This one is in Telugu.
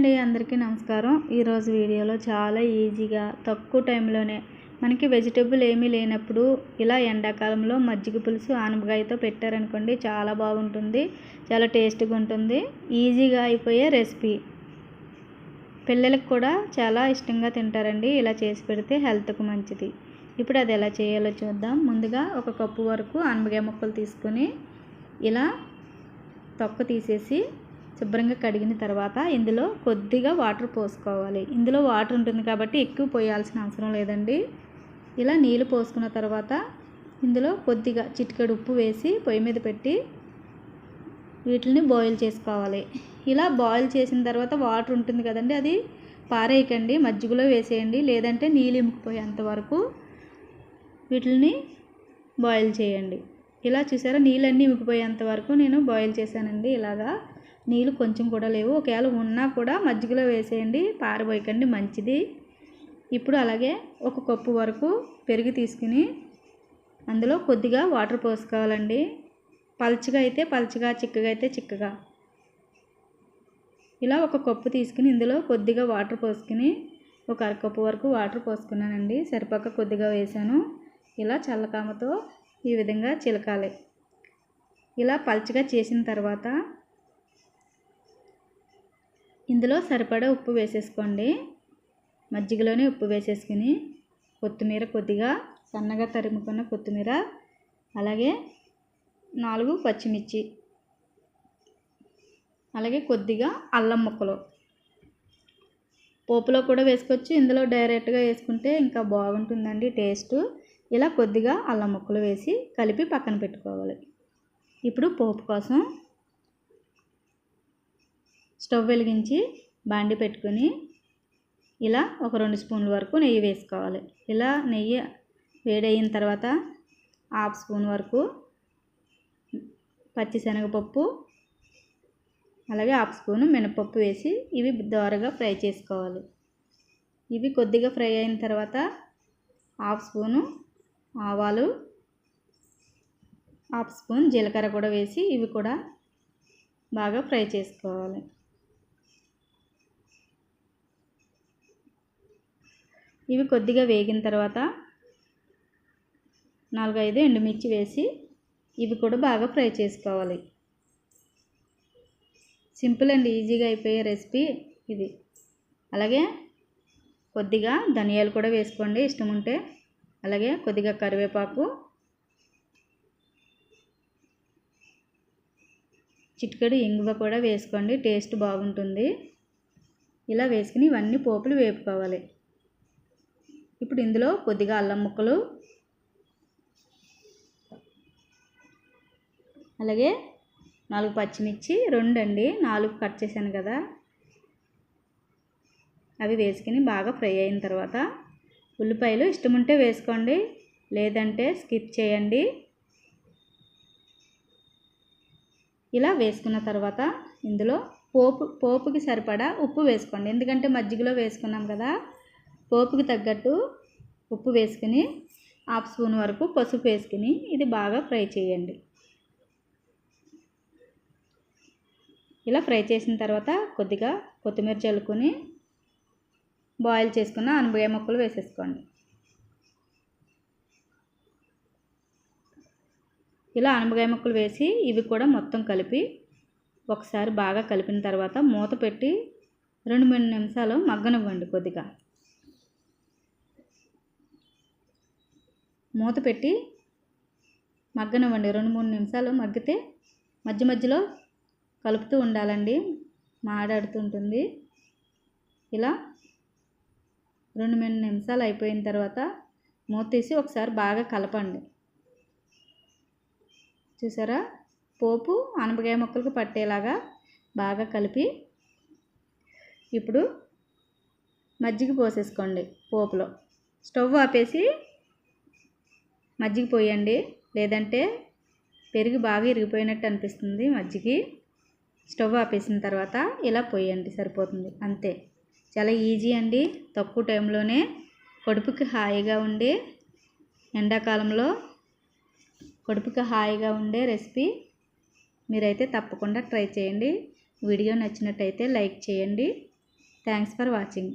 అండి అందరికీ నమస్కారం. ఈరోజు వీడియోలో చాలా ఈజీగా తక్కువ టైంలోనే మనకి వెజిటేబుల్ ఏమీ లేనప్పుడు ఇలా ఎండాకాలంలో మజ్జిగ పులుసు ఆనపకాయతో పెట్టారనుకోండి చాలా బాగుంటుంది చాలా టేస్ట్గా ఉంటుంది ఈజీగా అయిపోయే రెసిపీ. పిల్లలకు కూడా చాలా ఇష్టంగా తింటారండి ఇలా చేసి పెడితే హెల్త్కు మంచిది. ఇప్పుడు అది ఎలా చేయాలో చూద్దాం. ముందుగా ఒక కప్పు వరకు ఆనపకాయ ముక్కలు తీసుకొని ఇలా తొక్క తీసేసి శుభ్రంగా కడిగిన తర్వాత ఇందులో కొద్దిగా వాటర్ పోసుకోవాలి. ఇందులో వాటర్ ఉంటుంది కాబట్టి ఎక్కువ పోయాల్సిన అవసరం లేదండి. ఇలా నీళ్ళు పోసుకున్న తర్వాత ఇందులో కొద్దిగా చిటికెడు ఉప్పు వేసి పొయ్యి మీద పెట్టి వీటిని బాయిల్ చేసుకోవాలి. ఇలా బాయిల్ చేసిన తర్వాత వాటర్ ఉంటుంది కదండి అది పారేయకండి మజ్జిగలో వేసేయండి లేదంటే నీళ్ళు ఇముకుపోయేంత వరకు వీటిని బాయిల్ చేయండి. ఇలా చూసారా నీళ్ళన్నీ ఇమికిపోయేంత వరకు నేను బాయిల్ చేశానండి ఇలాగా. నీళ్ళు కొంచెం కూడా లేవు. ఒకవేళ ఉన్నా కూడా మజ్జిగలో వేసేయండి. పారబోయకండి మంచిది. ఇప్పుడు అలాగే ఒక కప్పు వరకు పెరుగు తీసుకుని అందులో కొద్దిగా వాటర్ పోసుకోవాలండి. పల్చగా అయితే పల్చగా చిక్కగా అయితే చిక్కగా. ఇలా ఒక కప్పు తీసుకుని ఇందులో కొద్దిగా వాటర్ పోసుకుని ఒక అరకప్పు వరకు వాటర్ పోసుకున్నానండి. సరిపక్క కొద్దిగా వేసాను. ఇలా చల్లకామతో ఈ విధంగా చిలకాలి. ఇలా పల్చగా చేసిన తర్వాత ఇందులో సరిపడా ఉప్పు వేసేసుకోండి. మజ్జిగలోనే ఉప్పు వేసేసుకుని కొత్తిమీర కొద్దిగా సన్నగా తరుముకున్న కొత్తిమీర అలాగే నాలుగు పచ్చిమిర్చి అలాగే కొద్దిగా అల్లం ముక్కలు. పోపులో కూడా వేసుకోవచ్చు ఇందులో డైరెక్ట్గా వేసుకుంటే ఇంకా బాగుంటుందండి టేస్ట్. ఇలా కొద్దిగా అల్లం ముక్కలు వేసి కలిపి పక్కన పెట్టుకోవాలి. ఇప్పుడు పోపు కోసం స్టవ్ వెలిగించి బాండి పెట్టుకొని ఇలా ఒక రెండు స్పూన్ల వరకు నెయ్యి వేసుకోవాలి. ఇలా నెయ్యి వేడయిన తర్వాత హాఫ్ స్పూన్ వరకు పచ్చిశనగపప్పు అలాగే హాఫ్ స్పూన్ మినపప్పు వేసి ఇవి దోరగా ఫ్రై చేసుకోవాలి. ఇవి కొద్దిగా ఫ్రై అయిన తర్వాత హాఫ్ స్పూను ఆవాలు హాఫ్ స్పూన్ జీలకర్ర కూడా వేసి ఇవి కూడా బాగా ఫ్రై చేసుకోవాలి. ఇవి కొద్దిగా వేగిన తర్వాత నాలుగైదు ఎండుమిర్చి వేసి ఇవి కూడా బాగా ఫ్రై చేసుకోవాలి. సింపుల్ అండ్ ఈజీగా అయిపోయే రెసిపీ ఇది. అలాగే కొద్దిగా ధనియాలు కూడా వేసుకోండి ఇష్టం ఉంటే. అలాగే కొద్దిగా కరివేపాకు చిటికెడు ఇంగువ కూడా వేసుకోండి టేస్ట్ బాగుంటుంది. ఇలా వేసుకుని ఇవన్నీ పోపులు వేపుకోవాలి. ఇప్పుడు ఇందులో కొద్దిగా అల్లం ముక్కలు అలాగే నాలుగు పచ్చిమిర్చి రెండు అండి నాలుగు కట్ చేశాను కదా. అవి వేసుకుని బాగా ఫ్రై అయిన తర్వాత ఉల్లిపాయలు ఇష్టం ఉంటే వేసుకోండి లేదంటే స్కిప్ చేయండి. ఇలా వేసుకున్న తర్వాత ఇందులో పోపు పోపుకి సరిపడా ఉప్పు వేసుకోండి. ఎందుకంటే మజ్జిగలో వేసుకున్నాం కదా పోపుకి తగ్గట్టు ఉప్పు వేసుకుని హాఫ్ స్పూన్ వరకు పసుపు వేసుకుని ఇది బాగా ఫ్రై చేయండి. ఇలా ఫ్రై చేసిన తర్వాత కొద్దిగా కొత్తిమీర చల్లుకొని బాయిల్ చేసుకున్న అనుభవ ముక్కలు వేసేసుకోండి. ఇలా అనపకాయ ముక్కలు వేసి ఇవి కూడా మొత్తం కలిపి ఒకసారి బాగా కలిపిన తర్వాత మూత పెట్టి రెండు మూడు నిమిషాలు మగ్గనివ్వండి కొద్దిగా. మూత పెట్టి మగ్గనివ్వండి రెండు మూడు నిమిషాలు మగ్గితే మధ్య మధ్యలో కలుపుతూ ఉండాలండి. మాడాడుతుంటుంది. ఇలా రెండు మూడు నిమిషాలు అయిపోయిన తర్వాత మూత తీసి ఒకసారి బాగా కలపండి. చూసారా? పోపు అనపకాయ ముక్కలకు పట్టేలాగా బాగా కలిపి ఇప్పుడు మజ్జిగ పోసేసుకోండి పోపులో. స్టవ్ ఆపేసి మజ్జిగ పోయండి. లేదంటే పెరుగు బాగా ఇరిగిపోయినట్టు అనిపిస్తుంది మజ్జిగి. స్టవ్ ఆపేసిన తర్వాత ఇలా పోయండి సరిపోతుంది. అంతే. చాలా ఈజీ అండి. తక్కువ టైంలోనే కడుపుకి హాయిగా ఉండే ఎండాకాలంలో కడుపుకి హాయిగా ఉండే రెసిపీ మీరైతే తప్పకుండా ట్రై చేయండి. వీడియో నచ్చినట్టయితే లైక్ చేయండి. Thanks for watching.